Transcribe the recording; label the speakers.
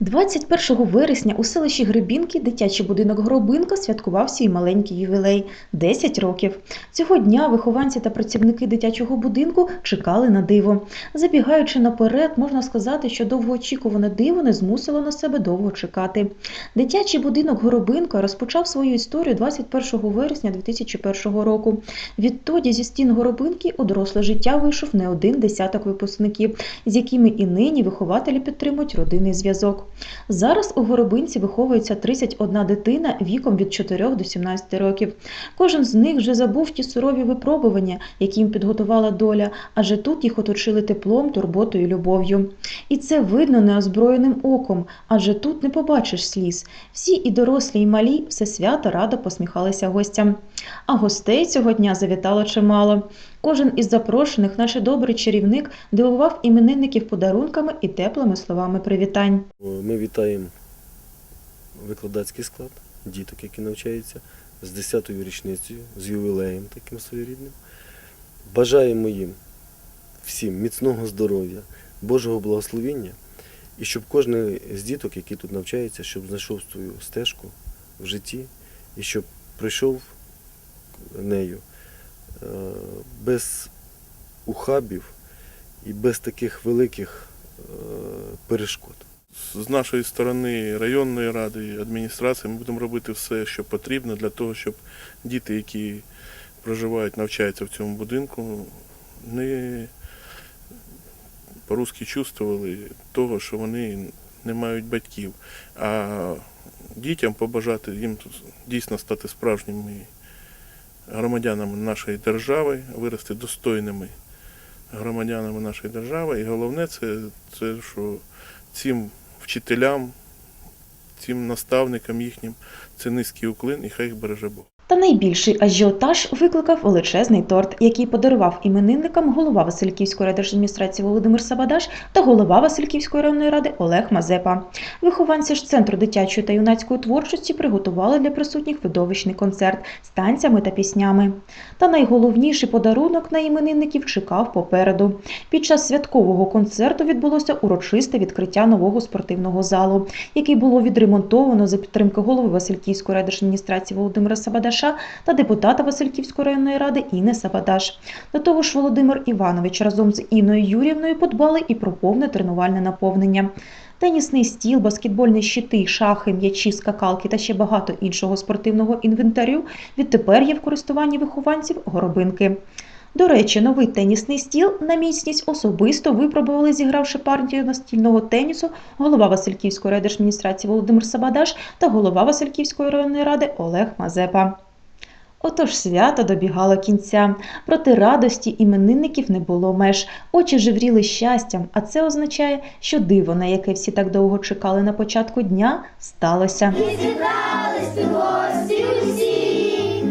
Speaker 1: 21 вересня у селищі Гребінки дитячий будинок Горобинка святкував свій маленький ювілей 10 років. Цього дня вихованці та працівники дитячого будинку чекали на диво. Забігаючи наперед, можна сказати, що довгоочікуване диво не змусило на себе довго чекати. Дитячий будинок Горобинка розпочав свою історію 21 вересня 2001 року. Відтоді зі стін Горобинки у доросле життя вийшов не один десяток випускників, з якими і нині вихователі підтримують родинний зв'язок. Зараз у Горобинці виховується 31 дитина віком від 4 до 17 років. Кожен з них вже забув ті сурові випробування, які їм підготувала доля, адже тут їх оточили теплом, турботою і любов'ю. І це видно неозброєним оком, адже тут не побачиш сліз. Всі і дорослі, і малі все свято радо посміхалися гостям. А гостей цього дня завітало чимало. Кожен із запрошених, наче добрий чарівник, дивував іменинників подарунками і теплими словами привітань.
Speaker 2: Ми вітаємо викладацький склад, діток, які навчаються, з 10-ю річницею, з ювілеєм таким своєрідним. Бажаємо їм всім міцного здоров'я, Божого благословіння і щоб кожен з діток, які тут навчається, щоб знайшов свою стежку в житті і щоб пройшов нею без ухабів і без таких великих е, перешкод.
Speaker 3: З нашої сторони районної ради адміністрації ми будемо робити все, що потрібно для того, щоб діти, які проживають, навчаються в цьому будинку, не по-русски чувствували того, що вони не мають батьків. А дітям побажати їм дійсно стати справжніми громадянами нашої держави, вирости достойними громадянами нашої держави. І головне це, це що цим вчителям, цим наставникам їхнім це низький уклин і хай їх береже Бог.
Speaker 1: Та найбільший ажіотаж викликав величезний торт, який подарував іменинникам голова Васильківської райдержадміністрації Володимир Сабадаш та голова Васильківської районної ради Олег Мазепа. Вихованці ж центру дитячої та юнацької творчості приготували для присутніх видовищний концерт з танцями та піснями. Та найголовніший подарунок на іменинників чекав попереду. Під час святкового концерту відбулося урочисте відкриття нового спортивного залу, який було відремонтовано за підтримки голови Васильківської райдержадміністрації Володимира Сабадаша та депутата Васильківської районної ради Інни Сабадаш. До того ж, Володимир Іванович разом з Інною Юрівною подбали і про повне тренувальне наповнення. Тенісний стіл, баскетбольні щити, шахи, м'ячі, скакалки та ще багато іншого спортивного інвентарю відтепер є в користуванні вихованців горобинки. До речі, новий тенісний стіл на міцність особисто випробували, зігравши партію настільного тенісу голова Васильківської райдержадміністрації Володимир Сабадаш та голова Васильківської районної ради Олег Мазепа. Отож свято добігало кінця, проте радості іменинників не було меж. Очі живріли щастям, а це означає, що диво, на яке всі так довго чекали на початку дня, сталося.
Speaker 4: І зібрались гості усі.